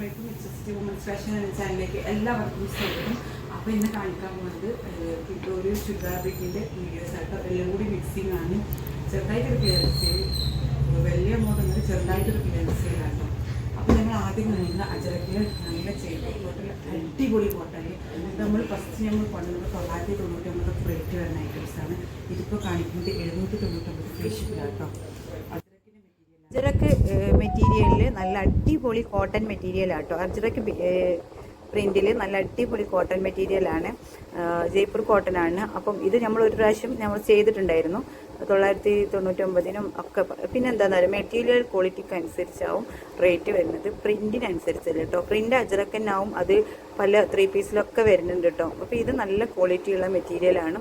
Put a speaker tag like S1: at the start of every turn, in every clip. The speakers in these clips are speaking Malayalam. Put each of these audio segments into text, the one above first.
S1: അസ്സാമലൈക്കും വിശ്വസിച്ച് വുമൻസ് ഫാഷൻ ചാനലിലേക്ക് എല്ലാവർക്കും സ്വാഗതം. അപ്പോൾ ഇന്ന് കാണിക്കാൻ പോകുന്നത് ഇപ്പോൾ ഒരു ചുരിദാർ ബിറ്റിന്റെ വീഡിയോസ് ആയിട്ട് എല്ലാം കൂടി മിക്സിംഗ് ആണ്. ചെറുതായിട്ടൊരു ക്ലിയറൻസ് സെയിൽ വലിയ എമൗണ്ട് ഒന്നും ചെറുതായിട്ടൊരു ക്ലിയറൻസ് സെയിലാട്ടോ അപ്പോൾ ഞങ്ങൾ ആദ്യം കാണുന്ന അജറക്കിൽ നല്ല ചെയ്ത് ഹോട്ടൽ അടിപൊളി ഹോട്ടലിൽ നമ്മൾ ഫസ്റ്റ് ഞങ്ങൾ കൊണ്ടുവന്നത് തൊള്ളായിരത്തി തൊണ്ണൂറ്റി ഒമ്പത് റേറ്റ് വരുന്ന ഐറ്റംസാണ് ഇതിപ്പോൾ കാണിക്കുന്നത് എഴുന്നൂറ്റി തൊണ്ണൂറ്റൊമ്പത് ഫേഷ്യലാട്ടോ അജറക്കിന്റെ മെറ്റീരിയൽ
S2: അജ്രക്ക് മെറ്റീരിയലിൽ നല്ല അടിപൊളി കോട്ടൺ മെറ്റീരിയൽ ആട്ടോ. അജ്രക്ക് പ്രിന്റിൽ നല്ല അടിപൊളി കോട്ടൺ മെറ്റീരിയലാണ് ജയ്പൂർ കോട്ടൺ ആണ്. അപ്പം ഇത് നമ്മൾ ഒരു പ്രാവശ്യം നമ്മൾ ചെയ്തിട്ടുണ്ടായിരുന്നു. തൊള്ളായിരത്തി തൊണ്ണൂറ്റൊമ്പതിനും ഒക്കെ. പിന്നെന്താന്ന് പറയുക മെറ്റീരിയൽ ക്വാളിറ്റിക്ക് അനുസരിച്ചാവും റേറ്റ് വരുന്നത്. പ്രിന്റിനനുസരിച്ചല്ല കേട്ടോ പ്രിന്റ് അജ്രക്കനാവും അത് പല ത്രീ പീസിലൊക്കെ വരുന്നുണ്ട് കേട്ടോ അപ്പോൾ ഇത് നല്ല ക്വാളിറ്റിയുള്ള മെറ്റീരിയലാണ്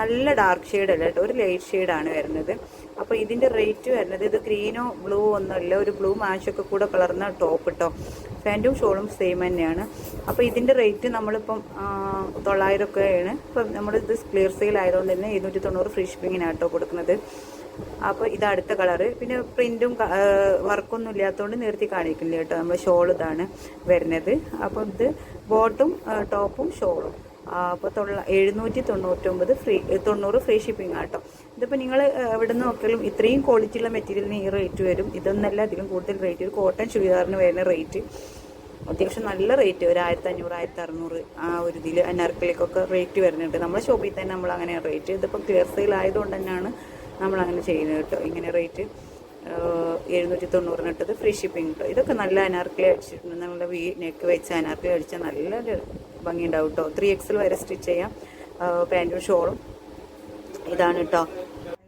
S2: നല്ല ഡാർക്ക് ഷെയ്ഡ് അല്ല കേട്ടോ ഒരു ലൈറ്റ് ഷെയ്ഡാണ് വരുന്നത്. അപ്പോൾ ഇതിന്റെ റേറ്റ് വരുന്നത് ഇത് ഗ്രീനോ ബ്ലൂ ഒന്നുമല്ല ഒരു ബ്ലൂ മാഷൊക്കെ കൂടെ കളർന്ന ടോപ്പ് കേട്ടോ ഫാന്റും ഷോളും സെയിം തന്നെയാണ്. അപ്പോൾ ഇതിന്റെ റേറ്റ് നമ്മളിപ്പം തൊള്ളായിരം ഒക്കെയാണ് ഇപ്പം ഇത് ക്ലിയർ സെയിൽ ആയതുകൊണ്ട് തന്നെ ഇരുന്നൂറ്റി തൊണ്ണൂറ് ഫ്രീ ഷിപ്പിങ്ങിനാണ് കേട്ടോ കൊടുക്കുന്നത്. അപ്പോൾ ഇത് അടുത്ത കളറ് പിന്നെ പ്രിന്റും വർക്കൊന്നും ഇല്ലാത്തതുകൊണ്ട് നിർത്തി കാണിക്കില്ല കേട്ടോ നമ്മൾ ഷോൾ ഇതാണ് വരുന്നത്. അപ്പോൾ ഇത് ബോട്ടും ടോപ്പും ഷോളും അപ്പോൾ തൊള്ള എഴുന്നൂറ്റി തൊണ്ണൂറ്റൊമ്പത് ഫ്രീ തൊണ്ണൂറ് ഫ്രീ ഷിപ്പിംഗ് ആട്ടോ ഇതിപ്പോൾ നിങ്ങൾ എവിടെ നിന്ന് നോക്കിയാലും ഇത്രയും ക്വാളിറ്റിയുള്ള മെറ്റീരിയലിന് ഈ റേറ്റ് വരും. ഇതൊന്നല്ല അതിലും കൂടുതൽ റേറ്റ് ഒരു കോട്ടൺ ചുരിദാറിന് വരുന്ന റേറ്റ് അത്യാവശ്യം നല്ല റേറ്റ് ഒരു ആയിരത്തി അഞ്ഞൂറ് ആയിരത്തി അറുന്നൂറ് ആ ഒരു ഇതിൽ അനാർക്കലിക്കൊക്കെ റേറ്റ് വരുന്നുണ്ട്. നമ്മുടെ ഷോപ്പിൽ തന്നെ നമ്മൾ അങ്ങനെ റേറ്റ് ഇതിപ്പോൾ ക്ലിയർ സെയിൽ ആയതുകൊണ്ട് തന്നെയാണ് നമ്മൾ അങ്ങനെ ചെയ്യുന്നത് കേട്ടോ. ഇങ്ങനെ റേറ്റ് എഴുന്നൂറ്റി തൊണ്ണൂറിന് ഇട്ടത് ഫ്രീ ഷിപ്പിംഗ് കേട്ടോ ഇതൊക്കെ നല്ല അനാർക്കലി അടിച്ചിട്ടുണ്ട്. നല്ല വി നെക്ക് വെച്ച് അനാർക്കലി അടിച്ചാൽ നല്ല ഭംഗി ഉണ്ടാവും കേട്ടോ ത്രീ എക്സിൽ വരെ സ്റ്റിച്ച് ചെയ്യാം. പാന്റും ഷോളും ഇതാണ് കേട്ടോ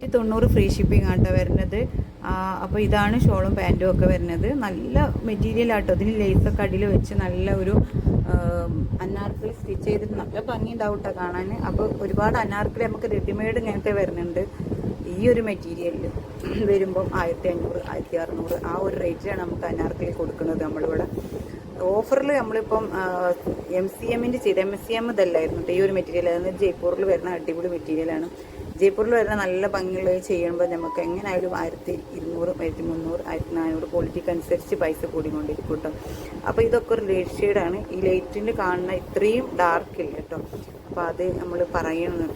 S2: നൂറ്റി തൊണ്ണൂറ് ഫ്രീ ഷിപ്പിംഗ് ആട്ടോ വരുന്നത്. അപ്പോൾ ഇതാണ് ഷോളും പാന്റും ഒക്കെ വരുന്നത്. നല്ല മെറ്റീരിയൽ ആട്ടോ. ഇതിന് ലേസൊക്കെ അടിയിൽ വെച്ച് നല്ല ഒരു അനാർക്കലി സ്റ്റിച്ച് ചെയ്തിട്ട് നല്ല ഭംഗി ഉണ്ടാവും കേട്ടോ കാണാൻ. അപ്പോൾ ഒരുപാട് അനാർക്കലി നമുക്ക് റെഡിമെയ്ഡ് ഇങ്ങനത്തെ വരുന്നുണ്ട്. ഈ ഒരു മെറ്റീരിയലിൽ വരുമ്പം ആയിരത്തി അഞ്ഞൂറ് ആയിരത്തി അറുന്നൂറ് ആ ഒരു റേറ്റിലാണ് നമുക്ക് അനാർക്കലി കൊടുക്കുന്നത് നമ്മളിവിടെ. ഓഫറിൽ നമ്മളിപ്പം എം സി എമ്മിന്റെ ചെയ്ത് എം സി എം ഇതല്ലായിരുന്നു ഈ ഒരു മെറ്റീരിയൽ അതായത് ജയ്പൂരിൽ വരുന്ന അടിപൊളി മെറ്റീരിയലാണ് ജയ്പൂരിൽ വരുന്ന നല്ല ഭംഗിയുള്ളത് ചെയ്യുമ്പോൾ നമുക്ക് എങ്ങനെയായാലും ആയിരത്തി ഇരുന്നൂറ് ആയിരത്തി മുന്നൂറ് ആയിരത്തി നാനൂറ് ക്വാളിറ്റിക്ക് അനുസരിച്ച് പൈസ കൂടിക്കൊണ്ടിരിക്കും കേട്ടോ. അപ്പോൾ ഇതൊക്കെ ഒരു ലൈറ്റ് ഷെയ്ഡാണ് ഈ ലൈറ്റിന് കാണുന്ന ഇത്രയും ഡാർക്ക് ഇല്ല കേട്ടോ. അപ്പോൾ അത് നമ്മൾ പറയണം.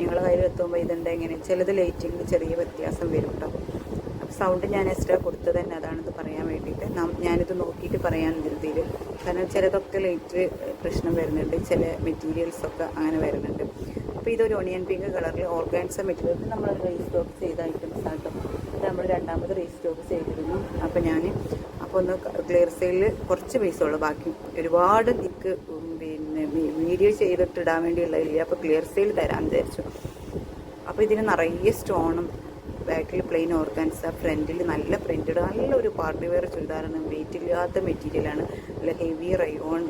S2: നിങ്ങൾ കയ്യിൽ എത്തുമ്പോൾ ഇതുണ്ട് എങ്ങനെ ചിലത് ലൈറ്റിങ്ങിൽ ചെറിയ വ്യത്യാസം വരും കേട്ടോ. സൗണ്ട് ഞാൻ എക്സ്ട്രാ കൊടുത്തത് തന്നെ അതാണെന്ന് പറയാൻ വേണ്ടിയിട്ട്. ഞാനിത് നോക്കിയിട്ട് പറയാൻ ധൃതിയിൽ. കാരണം ചിലതൊക്കെ ലൈറ്റ് പ്രശ്നം വരുന്നുണ്ട്. ചില മെറ്റീരിയൽസൊക്കെ അങ്ങനെ വരുന്നുണ്ട്. അപ്പോൾ ഇതൊരു ഒണിയൻ പിങ്ക് കളറിൽ ഓർഗാൻസ മെറ്റീരിയൽ നമ്മൾ റീസ്റ്റോക്ക് ചെയ്ത ഐറ്റംസ് ആട്ടോ ഇത് നമ്മൾ രണ്ടാമത് റീസ്റ്റോക്ക് ചെയ്തിരുന്നു. അപ്പോൾ ഞാൻ അപ്പോൾ ഒന്ന് ക്ലിയർ സെയിലിൽ കുറച്ച് പൈസ ഉള്ളു. ബാക്കി ഒരുപാട് നിക്ക് പിന്നെ വീഡിയോ ചെയ്തിട്ട് ഇടാൻ വേണ്ടിയുള്ളതില്ല അപ്പോൾ ക്ലിയർ സെയിൽ തരാൻ വിചാരിച്ചു. അപ്പോൾ ഇതിന് നിറയെ സ്റ്റോണും ബാക്കിൽ പ്ലെയിൻ ഓർഗാൻസ ഫ്രണ്ടിൽ നല്ല പ്രിന്റഡ് നല്ലൊരു പാർട്ടി വെയർ ചുരിദാറാണ്. വെയിറ്റ് ഇല്ലാത്ത മെറ്റീരിയലാണ് നല്ല ഹെവി റയോൺ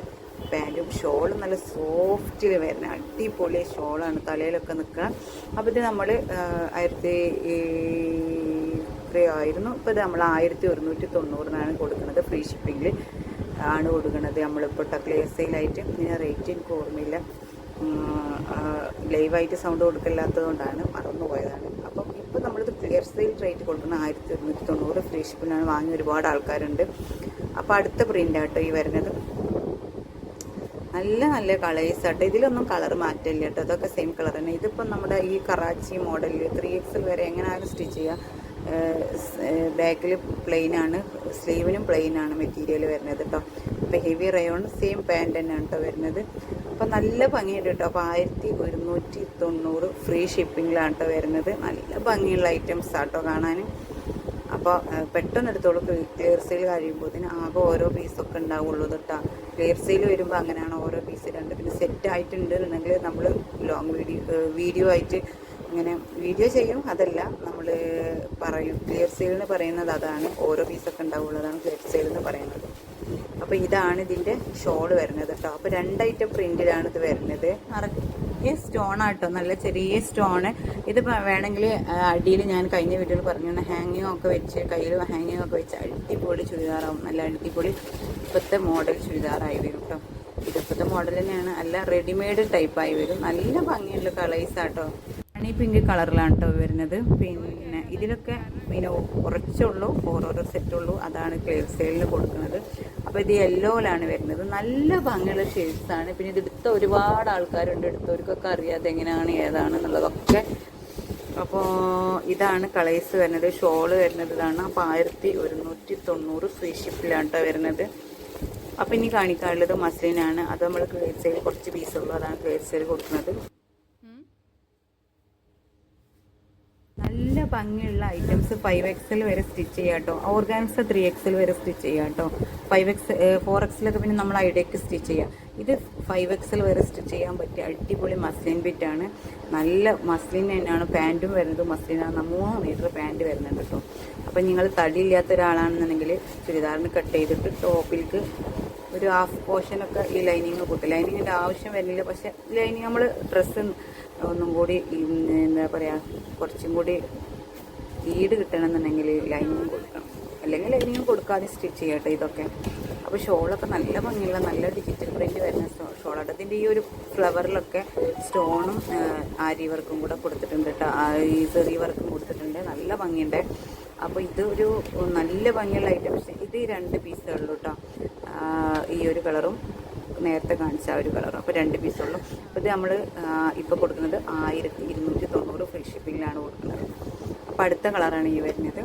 S2: പാന്റും ഷോളും നല്ല സോഫ്റ്റിൽ വരുന്ന അടിപൊളി ഷോളാണ് തലയിലൊക്കെ നിൽക്കുക. അപ്പോൾ ഇത് നമ്മൾ ആയിരത്തി എത്രയായിരുന്നു ഇപ്പോൾ ഇത് നമ്മൾ ആയിരത്തി ഒരുന്നൂറ്റി തൊണ്ണൂറിനാണ് കൊടുക്കുന്നത് ഫ്രീ ഷിപ്പിങ്ങിൽ ആണ് കൊടുക്കുന്നത് നമ്മളിപ്പോൾ ടക്ലേസയിലായിട്ട് സെയിലായിട്ട്. ഇതിന് റേറ്റ് എനിക്ക് ഓർമ്മയില്ല. ലൈവായിട്ട് സൗണ്ട് കൊടുക്കില്ലാത്തതുകൊണ്ടാണ് മറന്നുപോയതാണ് അപ്പം ഇപ്പോൾ നമ്മളിത് ക്ലിയർ സെയിൽ റേറ്റ് കൊടുക്കുന്ന ആയിരത്തി ഒരുന്നൂറ്റി തൊണ്ണൂറ് ഫ്രീ ഷിപ്പിനാണ് വാങ്ങി ഒരുപാട് ആൾക്കാരുണ്ട്. അപ്പോൾ അടുത്ത പ്രിന്റ് ആട്ടോ ഈ വരുന്നത്. നല്ല നല്ല കളേഴ്സ് ആട്ടോ. ഇതിലൊന്നും കളർ മാറ്റില്ല കേട്ടോ. അതൊക്കെ സെയിം കളർ തന്നെ. ഇതിപ്പം നമ്മുടെ ഈ കറാച്ചി മോഡലിൽ ത്രീ എക്സിൽ വരെ എങ്ങനെയായാലും സ്റ്റിച്ച് ചെയ്യുക ബാക്കിൽ പ്ലെയിൻ ആണ്. സ്ലീവിനും പ്ലെയിൻ ആണ് മെറ്റീരിയൽ വരുന്നത് കേട്ടോ. അപ്പോൾ ഹെവി റയോൺ സെയിം പാന്റ് തന്നെയാണ് കേട്ടോ വരുന്നത്. അപ്പോൾ നല്ല ഭംഗിയുണ്ട് കേട്ടോ. അപ്പോൾ ആയിരത്തി ഒരുന്നൂറ്റി തൊണ്ണൂറ് ഫ്രീ ഷിപ്പിങ്ങിലാണ് കേട്ടോ വരുന്നത്. നല്ല ഭംഗിയുള്ള ഐറ്റംസ് ആട്ടോ കാണാൻ. അപ്പോൾ പെട്ടെന്ന് എടുത്തോളൂ ക്ലിയർ കഴിയുമ്പോൾ ഇതിന് ആകെ ഓരോ പീസൊക്കെ ഉണ്ടാവുള്ളൂ കേട്ടോ ക്ലിയർ സെയിൽ വരുമ്പോൾ അങ്ങനെയാണ് ഓരോ പീസ് രണ്ട് പിന്നെ സെറ്റ് ആയിട്ടുണ്ട് എന്നുണ്ടെങ്കിൽ നമ്മൾ ലോങ് വീഡിയോ വീഡിയോ ആയിട്ട് ഇങ്ങനെ വീഡിയോ ചെയ്യും. അതല്ല നമ്മൾ പറയും. ക്ലിയർ സെയിൽ എന്ന് പറയുന്നത് അതാണ്. ഓരോ പീസൊക്കെ ഉണ്ടാവുള്ളതാണ് ക്ലിയർ സെയിൽ എന്ന് പറയുന്നത്. അപ്പോൾ ഇതാണ് ഇതിന്റെ ഷോൾ വരുന്നത് കേട്ടോ അപ്പോൾ രണ്ട് ഐറ്റം പ്രിന്റിലാണ് ഇത് വരുന്നത്. നിറയെ സ്റ്റോൺ ആട്ടോ നല്ല ചെറിയ സ്റ്റോണ്. ഇത് വേണമെങ്കിൽ അടിയിൽ ഞാൻ കഴിഞ്ഞ വീഡിയോയിൽ പറഞ്ഞു ഹാങ്ങിങ് ഒക്കെ വെച്ച് കയ്യിൽ ഹാങ്ങിങ് ഒക്കെ വെച്ച് അടിപൊളി ചുരിദാറാവും. നല്ല അടിപൊളി ഇപ്പോഴത്തെ മോഡൽ ചുരിദാറായി വരും കേട്ടോ ഇതിപ്പോഴത്തെ മോഡൽ തന്നെയാണ്. അല്ല റെഡിമെയ്ഡ് ടൈപ്പായി വരും. നല്ല ഭംഗിയുള്ള കളേഴ്സ് ആട്ടോ ഹണി പിങ്ക് കളറിലാണ് കേട്ടോ വരുന്നത്. പിന്നെ ഇതിലൊക്കെ പിന്നെ കുറച്ചുള്ളൂ ഓരോരോ സെറ്റുള്ളൂ. അതാണ് ക്ലിയർ സെയിലിൽ കൊടുക്കുന്നത്. അപ്പോൾ ഇത് യെല്ലോയിലാണ് വരുന്നത്. നല്ല ഭംഗിയുള്ള ഷെയ്ഡ്സാണ് പിന്നെ ഇത് എടുത്ത ഒരുപാട് ആൾക്കാരുണ്ട്. എടുത്തവർക്കൊക്കെ അറിയാതെ എങ്ങനെയാണ് ഏതാണ് എന്നുള്ളതൊക്കെ അപ്പോൾ ഇതാണ് കളേഴ്സ് വരുന്നത്. ഷോൾ വരുന്നത് ഇതാണ്. അപ്പോൾ ആയിരത്തി ഒരുന്നൂറ്റി തൊണ്ണൂറ് ഫ്രീ ഷിപ്പിലാണ് കേട്ടോ വരുന്നത്. അപ്പം ഇനി കാണിക്കാനുള്ളത് മസ്ലിനാണ്. അത് നമ്മൾ ക്ലേസ് സെയിൽ കുറച്ച് പീസുള്ളൂ അതാണ് ക്ലേസ് സെയിൽ കൊടുക്കുന്നത് നല്ല ഭംഗിയുള്ള ഐറ്റംസ് ഫൈവ് എക്സിൽ വരെ സ്റ്റിച്ച് ചെയ്യാം കേട്ടോ. ഓർഗാൻസ ത്രീ എക്സിൽ വരെ സ്റ്റിച്ച് ചെയ്യാം കേട്ടോ. ഫൈവ് എക്സ് ഫോർ എക്സിലൊക്കെ പിന്നെ നമ്മൾ ഐഡിയക്ക് സ്റ്റിച്ച് ചെയ്യാം. ഇത് ഫൈവ് എക്സിൽ വരെ സ്റ്റിച്ച് ചെയ്യാൻ പറ്റിയ അടിപൊളി മസ്ലിൻ ബിറ്റാണ് നല്ല മസ്ലിൻ തന്നെയാണ്. പാന്റും വരുന്നത് മസ്ലിനാണ് മൂന്ന് മീറ്റർ പാന്റ് വരുന്നുണ്ട് കേട്ടോ. അപ്പം നിങ്ങൾ തടിയില്ലാത്ത ഒരാളാണെന്നുണ്ടെങ്കിൽ ചുരിദാറിന് കട്ട് ചെയ്തിട്ട് ടോപ്പിലേക്ക് ഒരു ഹാഫ് പോർഷനൊക്കെ ഈ ലൈനിങ് കൂട്ടും. ലൈനിങ്ങിന്റെ ആവശ്യം വരുന്നില്ല. പക്ഷേ ലൈനിങ് നമ്മൾ ഡ്രസ്സ് ഒന്നും കൂടി എന്താ പറയുക കുറച്ചും കൂടി ഈട് കിട്ടണമെന്നുണ്ടെങ്കിൽ ലൈനിങ് കൊടുക്കണം. അല്ലെങ്കിൽ ലൈനിങ് കൊടുക്കാതെ സ്റ്റിച്ച് ചെയ്യട്ടെ ഇതൊക്കെ. അപ്പോൾ ഷോളൊക്കെ നല്ല ഭംഗിയുള്ള നല്ല ഡിജിറ്റൽ പ്രിന്റ് വരുന്ന ഷോളാണ് ഇതിന്റെ ഈ ഒരു ഫ്ലവറിലൊക്കെ സ്റ്റോണും ആരി വർക്കും കൂടെ കൊടുത്തിട്ടുണ്ട് കേട്ടോ ഈ ചെറിയ വർക്കും കൊടുത്തിട്ടുണ്ട്. നല്ല ഭംഗിയുണ്ട്. അപ്പോൾ ഇത് ഒരു നല്ല ഭംഗിയുള്ള ഐറ്റംസ് ഇത് രണ്ട് പീസേ ഉള്ളൂ കേട്ടോ ഈ ഒരു കളറും നേരത്തെ കാണിച്ച ആ ഒരു കളറും അപ്പോൾ രണ്ട് പീസുള്ളൂ അപ്പോൾ ഇത് നമ്മൾ ഇപ്പോൾ കൊടുക്കുന്നത് ആയിരത്തി ഇരുന്നൂറ്റി തൊണ്ണൂറ് ഫ്രീ ഷിപ്പിങ്ങിലാണ് കൊടുക്കുന്നത്. അപ്പോൾ അടുത്ത കളറാണ് ഈ വരുന്നത്.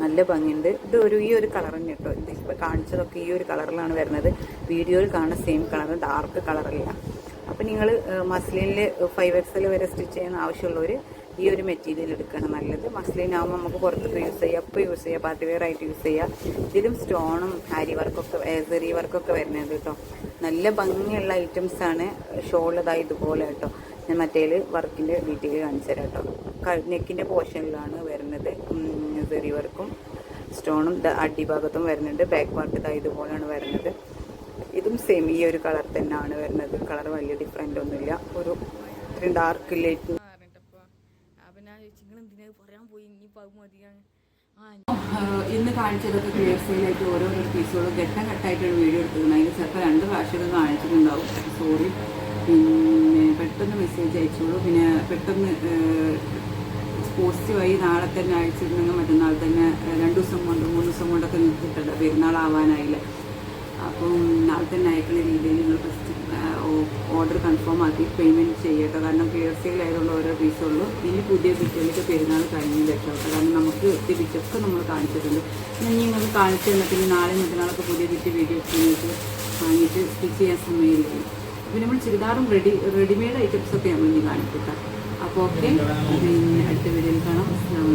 S2: നല്ല ഭംഗിയുണ്ട്. ഇത് ഒരു ഈ ഒരു കളർ തന്നെ കേട്ടോ. ഇത് ഇപ്പോൾ കാണിച്ചതൊക്കെ ഈ ഒരു കളറിലാണ് വരുന്നത്. വീഡിയോയിൽ കാണുന്ന സെയിം കളർ ഡാർക്ക് കളറല്ല അപ്പോൾ നിങ്ങൾ മസ്ലിനിൽ ഫൈവ് എക്സൽ വരെ സ്റ്റിച്ച് ചെയ്യുന്ന ആവശ്യമുള്ളവർ ഈ ഒരു മെറ്റീരിയൽ എടുക്കുകയാണ് നല്ലത്. മസ്ലിൻ നമുക്ക് പുറത്തൊക്കെ യൂസ് ചെയ്യാം. അപ്പോൾ യൂസ് ചെയ്യാം. പാർട്ടി വെയർ ആയിട്ട് യൂസ് ചെയ്യാം. ഇതിലും സ്റ്റോണും ഹാരി വർക്കൊക്കെ സെറി വർക്കൊക്കെ വരുന്നത് കേട്ടോ. നല്ല ഭംഗിയുള്ള ഐറ്റംസാണ് ഷോളതായി ഇതുപോലെ കേട്ടോ. ഞാൻ മറ്റേൽ വർക്കിന്റെ ഡീറ്റെയിൽ കാണിച്ചു തരാം കേട്ടോ. നെക്കിന്റെ പോർഷനിലാണ് വരുന്നത്. സെറി വർക്കും സ്റ്റോണും അടിഭാഗത്തും വരുന്നുണ്ട്. ബാക്ക് പാർട്ട് ഇതാ ഇതുപോലെയാണ് വരുന്നത്. ഇതും സെയിം ഈ ഒരു കളർ തന്നെയാണ് വരുന്നത്. കളർ വലിയ ഡിഫറെന്റ് ഒന്നുമില്ല. ഒരു ഇത്രയും ഡാർക്ക് ലൈറ്റ്
S3: പറഞ്ഞിട്ടപ്പോ ഞാൻ ചോദിച്ചു എന്തിനാ പറയാൻ പോയി? ഇനിയിപ്പോ അത് മതിയാണ്. ആ
S1: ആഹ് ഇന്ന് കാണിച്ചതൊക്കെ ക്ലിയർ സെയിലായിട്ട് ഓരോരോ പീസുകളും ഘട്ടം ഘട്ടമായിട്ടാണ് വീഡിയോ എടുത്തിരുന്നു അതിന് ചിലപ്പോൾ രണ്ട് പ്രാവശ്യമൊക്കെ കാണിച്ചിട്ടുണ്ടാവും. സോറി പിന്നെ പെട്ടെന്ന് മെസ്സേജ് അയച്ചോളൂ. പിന്നെ പെട്ടെന്ന് പോസിറ്റീവായി നാളെ തന്നെ അയച്ചിരുന്നെങ്കിൽ മറ്റന്നാൾ തന്നെ രണ്ടു ദിവസം കൊണ്ട് മൂന്ന് ദിവസം കൊണ്ടൊക്കെ കിട്ടണ്ട പെരുന്നാളാവാനായില്ല. അപ്പം നാളെ തന്നെ അയക്കുന്ന രീതിയിൽ നിങ്ങൾ ഫസ്റ്റ് ഓർഡർ കൺഫേം ആക്കി പേയ്മെന്റ് ചെയ്യട്ടോ. കാരണം ക്ലിയർ എഫ് ആയതുകൊണ്ട് ഓരോ പീസുള്ളൂ ഇനി പുതിയ പിറ്റേലേക്ക് പെരുന്നാൾ കഴിഞ്ഞ് രക്ഷപ്പെട്ടു കാരണം നമുക്ക് തിരിച്ചൊക്കെ നമ്മൾ കാണിച്ചിട്ടുണ്ട്. ഇനി നിങ്ങൾക്ക് കാണിച്ചു തന്നിട്ട് നാളെ മറ്റന്നാളൊക്കെ പുതിയ പിറ്റ് വീഡിയോ നിങ്ങൾക്ക് വാങ്ങിയിട്ട് സ്റ്റിച്ച് ചെയ്യാൻ സമയമില്ല പിന്നെ നമ്മൾ ചുരിദാറും റെഡി റെഡിമെയ്ഡ് ഐറ്റംസൊക്കെ നമ്മൾ ഇനി കാണിക്കട്ടെ. അപ്പോൾ ഓക്കെ അടുത്ത വീഡിയോയിൽ കാണാം. അസ്സാം